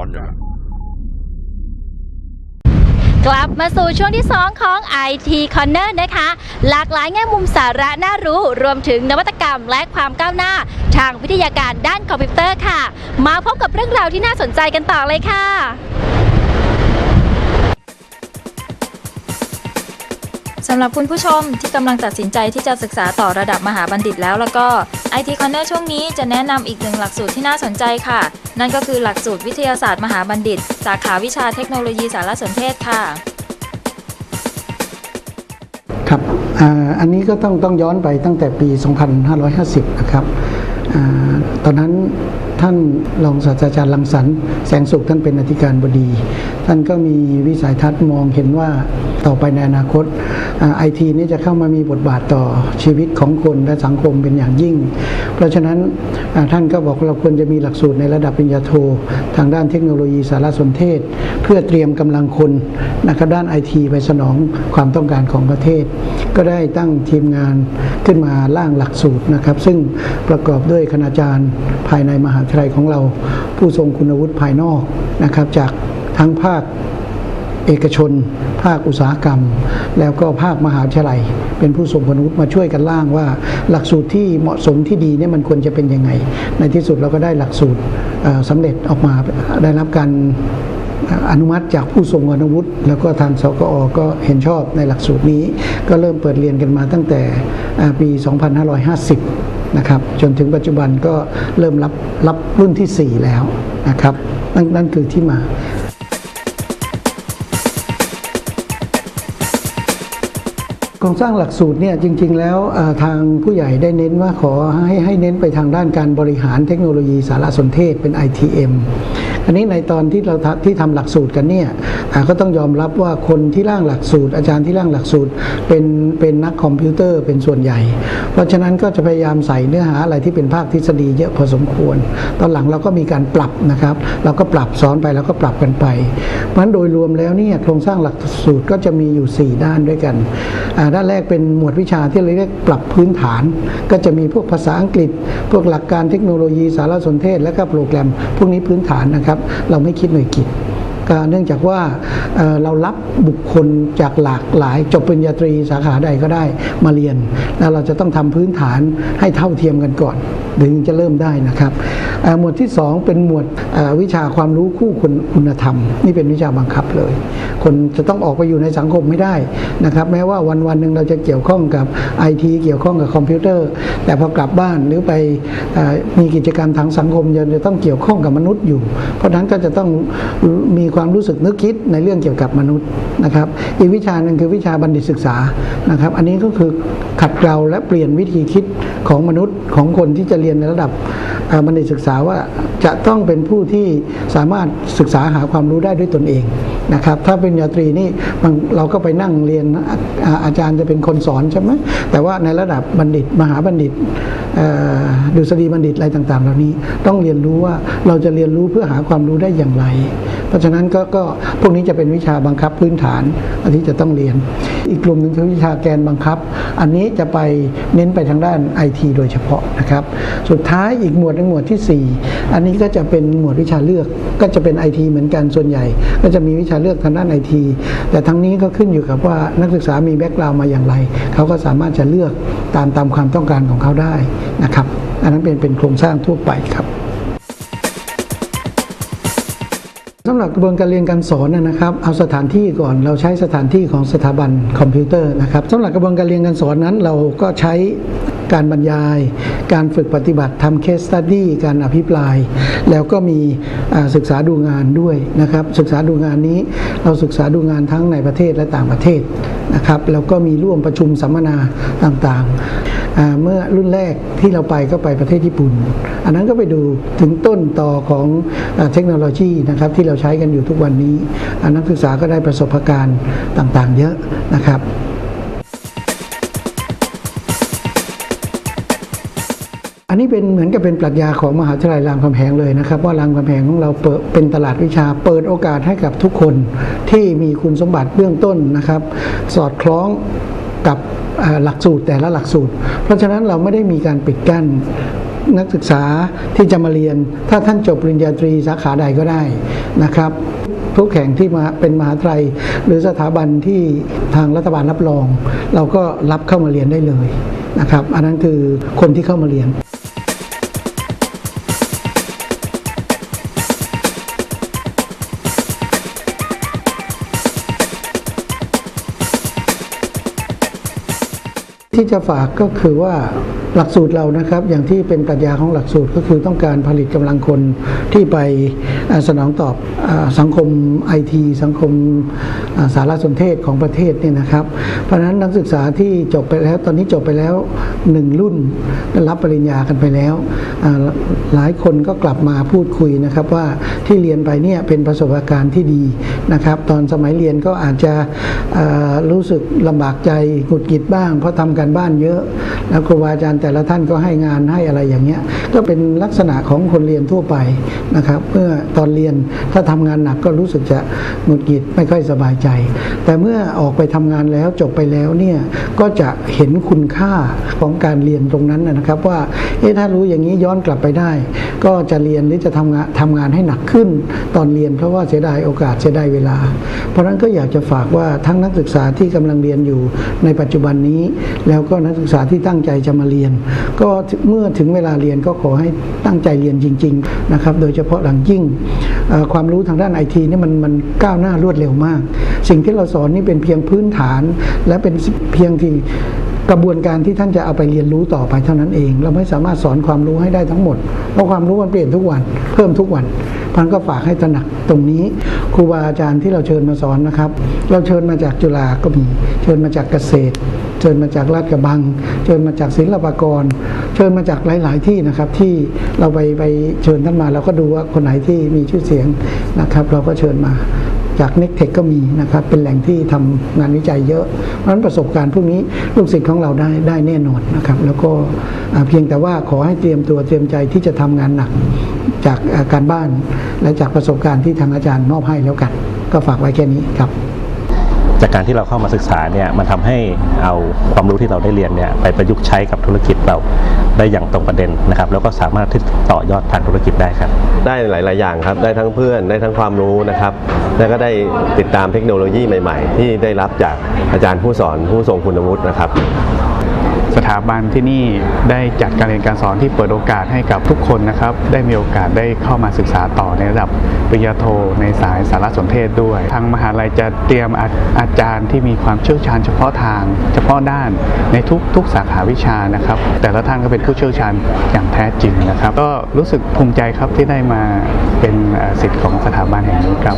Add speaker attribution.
Speaker 1: อนอย่างนั้น
Speaker 2: กลับมาสู่ช่วงที่ 2 ของ IT Corner นะคะ หลากหลายแง่มุมสาระน่ารู้รวมถึงนวัตกรรมและความก้าวหน้า ทางวิทยาการด้านคอมพิวเตอร์ค่ะ มาพบกับเรื่องราวที่น่าสนใจกันต่อเลยค่ะ
Speaker 3: สำหรับคุณผู้ชมที่กำลังตัดสินใจที่จะศึกษาต่อระดับมหาบัณฑิตแล้วแล้วก็ IT Corner ช่วงนี้จะแนะนำอีกหนึ่งหลักสูตรที่น่าสนใจค่ะ นั่นก็คือหลักสูตรวิทยาศาสตร์มหาบัณฑิต สาขาวิชาเทคโนโลยีสารสนเทศค่ะ
Speaker 4: ครับอ่าอันนี้ก็ต้องต้องย้อนไปตั้งแต่ปี 2550 นะครับอาตอนนั้นท่านรองศาสตราจารย์ลังสรรแสงสุขท่านเป็นอธิการบดี ท่านก็มีวิสัยทัศน์มองเห็นว่าต่อไปในอนาคตไอทีนี้จะเข้ามามีบทบาทต่อชีวิตของคนและสังคมเป็นอย่างยิ่ง เพราะฉะนั้นท่านก็บอกเราควรจะมีหลักสูตรในระดับปริญญาโท ทางด้านเทคโนโลยีสารสนเทศ เพื่อเตรียมกำลังคนนะครับด้านไอทีไปสนองความต้องการของประเทศ ก็ได้ตั้งทีมงานขึ้นมาร่างหลักสูตรนะครับ ซึ่งประกอบด้วยคณาจารย์ภายในมหาวิทยาลัยของเรา ผู้ทรงคุณวุฒิภายนอกนะครับจาก ทั้งภาคเอกชน ภาคอุตสาหกรรม แล้วก็ภาคมหาวิทยาลัย เป็นผู้ทรงคุณวุฒิมาช่วยกันร่างว่า หลักสูตรที่เหมาะสมที่ดีเนี่ยมันควรจะเป็นยังไง ในที่สุดเราก็ได้หลักสูตรเอ่อสำเร็จออกมาได้รับการอนุมัติจากผู้ทรงคุณวุฒิแล้วก็ทางสกอก็เห็นชอบในหลักสูตรนี้ ก็เริ่มเปิดเรียนกันมาตั้งแต่อ่าปี 2550 นะครับจนถึงปัจจุบันก็เริ่มรับรับรุ่นทีสี่4 แล้วนะครับนั่นนั่นคือที่มา โครงสร้างหลักสูตรเนี่ยจริง ๆ แล้วทางผู้ใหญ่ได้เน้นว่าขอให้ให้เน้นไปทางด้านการบริหารเทคโนโลยีสารสนเทศเป็น ITM อันนี้ในตอนที่เราที่ทำหลักสูตรกันเนี่ยก็ต้องยอมรับว่าคนที่ร่างหลักสูตร อาจารย์ที่ร่างหลักสูตรเป็นเป็นนักคอมพิวเตอร์เป็นส่วนใหญ่ เพราะฉะนั้นก็จะพยายามใส่เนื้อหาอะไรที่เป็นภาคทฤษฎีเยอะพอสมควร ตอนหลังเราก็มีการปรับนะครับ เราก็ปรับสอนไปแล้วก็ปรับกันไป เพราะฉะนั้นโดยรวมแล้วเนี่ยโครงสร้างหลักสูตรก็จะมีอยู่ 4 ด้านด้วยกันอ่าด้านแรกเป็นหมวดวิชาที่เราเรียกปรับพื้นฐาน ก็จะมีพวกภาษาอังกฤษ พวกหลักการเทคโนโลยีสารสนเทศ และก็โปรแกรม พวกนี้พื้นฐานนะครับเราไม่คิดหน่วยกิจเนื่องจากว่าเรารับบุคคลจากหลากหลายจบปริญญาตรีสาขาใดก็ได้มาเรียน แล้วเราจะต้องทำพื้นฐานให้เท่าเทียมกันก่อน ถึงจะเริ่มได้นะครับ หมวดที่ 2 เป็นหมวดวิชาความรู้คู่คุณคุณธรรม นี่เป็นวิชาบังคับเลย คนจะต้องออกไปอยู่ในสังคมไม่ได้นะครับแม้ว่าวันวันหนึ่งเราจะเกี่ยวข้องกับไอทีเกี่ยวข้องกับคอมพิวเตอร์ แต่พอกลับบ้านหรือไปอมีกิจกรรมทางสังคมยังจะต้องเกี่ยวข้องกับมนุษย์อยู่ เพราะฉะนั้นก็จะต้องมีความรู้สึกนึกคิดในเรื่องเกี่ยวกับมนุษย์นะครับ อีกวิชาหนึ่งคือวิชาบัณฑิตศึกษานะครับ อันนี้ก็คือขัดเกลาและเปลี่ยนวิธีคิดของมนุษย์ของคนที่จะเรียนในระดับ บัณฑิตศึกษาว่าจะต้องเป็นผู้ที่สามารถศึกษาหาความรู้ได้ด้วยตนเองนะครับ ถ้าเป็นญาตรีนี่เราก็ไปนั่งเรียนอาอาจารย์จะเป็นคนสอนใช่ไหมแต่ว่าในระดับบัณฑิต มหาบัณฑิตดุษฎีบัณฑิตอะไรต่างๆ เหล่านี้ต้องเรียนรู้ว่าเราจะเรียนรู้เพื่อหาความรู้ได้อย่างไร เพราะฉะนั้นก็กพวกนี้จะเป็นวิชาบังคับพื้นฐานที่จะต้องเรียน อีกกลุ่มหนึ่งคือวิชาแกนบังคับ อันนี้จะไปเน้นไปทางด้านไอทีโดยเฉพาะนะครับ สุดท้ายอีกหมวดหนึ่งหมวดที่ 4 อันนี้ก็จะเป็นหมวดวิชาเลือกก็จะเป็นไอทีเหมือนกันส่วนใหญ่ ก็จะมีวิชาเลือกทางด้านไอทีแต่ทั้งนี้ก็ขึ้นอยู่กับว่านักศึกษามีแบ็กกราวมาอย่างไรเขาก็สามารถจะเลือกตามตามความต้องการของเขาได้นะครับ อันนั้นเป็นเป็นโครงสร้างทั่วไปครับ สำหรับกระบวนการเรียนการสอนนะครับ เอาสถานที่ก่อนเราใช้สถานที่ของสถาบันคอมพิวเตอร์นะครับสำหรับกระบวนการเรียนการสอนนั้น เราก็ใช้การบรรยาย การฝึกปฏิบัติทำเคสตัดดี้การอภิปราย แล้วก็มีศึกษาดูงานด้วยนะครับ ศึกษาดูงานนี้เราศึกษาดูงานทั้งในประเทศและต่างประเทศนะครับแล้วก็มีร่วมประชุมสัมมนาต่างๆเมื่อรุ่นแรกที่เราไปก็ไปประเทศญี่ปุ่น อันนั้นก็ไปดูถึงต้นต่อของเทคโนโลยีนะครับที่เราใช้กันอยู่ทุกวันนี้นักศึกษาก็ได้ประสบการณ์ต่างๆ เยอะนะครับอันนี้เป็นเหมือนกับเป็นปรัชญาของมหาวิทยาลัยรามคำแหงเลยนะครับ ว่ารามคำแหงของเราเปิดเป็นตลาดวิชาเปิดโอกาสให้กับทุกคนที่มีคุณสมบัติเบื้องต้นนะครับ สอดคล้องกับหลักสูตรแต่ละหลักสูตร เพราะฉะนั้นเราไม่ได้มีการปิดกั้น นักศึกษาที่จะมาเรียน ถ้าท่านจบปริญญาตรีสาขาใดก็ได้นะครับทุกแห่งที่มาเป็นมหาไทยหรือสถาบันที่ทางรัฐบาลรับรอง เราก็รับเข้ามาเรียนได้เลยนะครับ อันนั้นคือคนที่เข้ามาเรียน ที่จะฝากก็คือว่าหลักสูตรเรานะครับ อย่างที่เป็นปรัชญาของหลักสูตรก็คือต้องการผลิตกำลังคนที่ไป สนองตอบอสังคมไอทีสังคมาสารสนเทศของประเทศเนี่ยนะครับ เพราะฉะนั้นนักศึกษาที่จบไปแล้วตอนนี้จบไปแล้วหนึ่งรุ่นรับปริญญากันไปแล้ว หลายคนก็กลับมาพูดคุยนะครับว่าที่เรียนไปเนี่ยเป็นประสบการณ์ที่ดีนะครับ ตอนสมัยเรียนก็อาจจะรู้สึกลำบากใจหงุดหงิดบ้าง เพราะทำการบ้านเยอะ แล้วครูบาอาจารย์แต่ละท่านก็ให้งานให้อะไรอย่างเงี้ยก็เป็นลักษณะของคนเรียนทั่วไปนะครับเมื่อตอนเรียน ถ้าทำงานหนักก็รู้สึกจะหงุดหงิดไม่ค่อยสบายใจ แต่เมื่อออกไปทำงานแล้วจบไปแล้วเนี่ยก็จะเห็นคุณค่าของการเรียนตรงนั้นนะครับ ว่าเอ๊ะถ้ารู้อย่างนี้ย้อนกลับไปได้ ก็จะเรียนหรือจะทำงานทำงานให้หนักขึ้น ตอนเรียนเพราะว่าเสียดายโอกาสเสียดายเวลา เพราะฉะนั้นก็อยากจะฝากว่าทั้งนักศึกษาที่กำลังเรียนอยู่ในปัจจุบันนี้ แล้วก็นักศึกษาที่ตั้งใจจะมาเรียน ก็เมื่อถึงเวลาเรียนก็ขอให้ตั้งใจเรียนจริง ๆ นะครับ โดยเฉพาะหลังยิ่งความรู้ทางด้านไอทีนี่มันมันก้าวหน้ารวดเร็วมาก สิ่งที่เราสอนนี่เป็นเพียงพื้นฐาน และเป็นเพียงที่กระบวนการที่ท่านจะเอาไปเรียนรู้ต่อไปเท่านั้นเอง เราไม่สามารถสอนความรู้ให้ได้ทั้งหมด เพราะความรู้มันเปลี่ยนทุกวัน เพิ่มทุกวันพันก็ฝากให้ตระหนักตรงนี้ครูบาอาจารย์ที่เราเชิญมาสอนนะครับ เราเชิญมาจากจุฬาก็มี เชิญมาจากเกษตร เชิญมาจากลาดกระบัง เชิญมาจากศิลปากร ชิญมาจากหลาย ๆ ที่นะครับที่เราไปไปเชิญท่านมาเราก็ดูว่าคนไหนที่มีชื่อเสียงนะครับ เราก็เชิญมาจากเน็กเทคก็มีนะครับ เป็นแหล่งที่ทำงานวิจัยเยอะ เพราะฉะนั้นประสบการณ์พวกนี้ลูกศิษย์ของเราได้ได้แน่นอนนะครับ แล้วก็เพียงแต่ว่าขอให้เตรียมตัวเตรียมใจที่จะทำงานหนักจากอาการบ้านและจากประสบการณ์ที่ทางอาจารย์มอบให้แล้วกัน ก็ฝากไว้แค่นี้ครับ
Speaker 1: จากการที่เราเข้ามาศึกษาเนี่ยมันทำให้เอาความรู้ที่เราได้เรียนเนี่ยไปประยุกต์ใช้กับธุรกิจเรา ได้อย่างตรงประเด็นนะครับ แล้วก็สามารถที่จะต่อยอดทางธุรกิจได้ครับ
Speaker 5: ได้หลาย ๆ อย่างครับ ได้ทั้งเพื่อน ได้ทั้งความรู้นะครับ แล้วก็ได้ติดตามเทคโนโลยีใหม่ ๆ ที่ได้รับจากอาจารย์ผู้สอนผู้ทรงคุณวุฒินะครับ
Speaker 6: สถาบันที่นี่ได้จัดการเรียนการสอนที่เปิดโอกาสให้กับทุกคนนะครับ ได้มีโอกาสได้เข้ามาศึกษาต่อในระดับปริญญาโทในสายสารสนเทศด้วย ทางมหาลัยจะเตรียมอาอาจารย์ที่มีความเชี่ยวชาญเฉพาะทาง เฉพาะด้านในทุกทุกสาขาวิชานะครับ แต่ละท่านก็เป็นผู้เชี่ยวชาญอย่างแท้จริงนะครับ ก็รู้สึกภูมิใจครับที่ได้มาเป็นสิทธิ์ของสถาบันแห่งนี้ครับ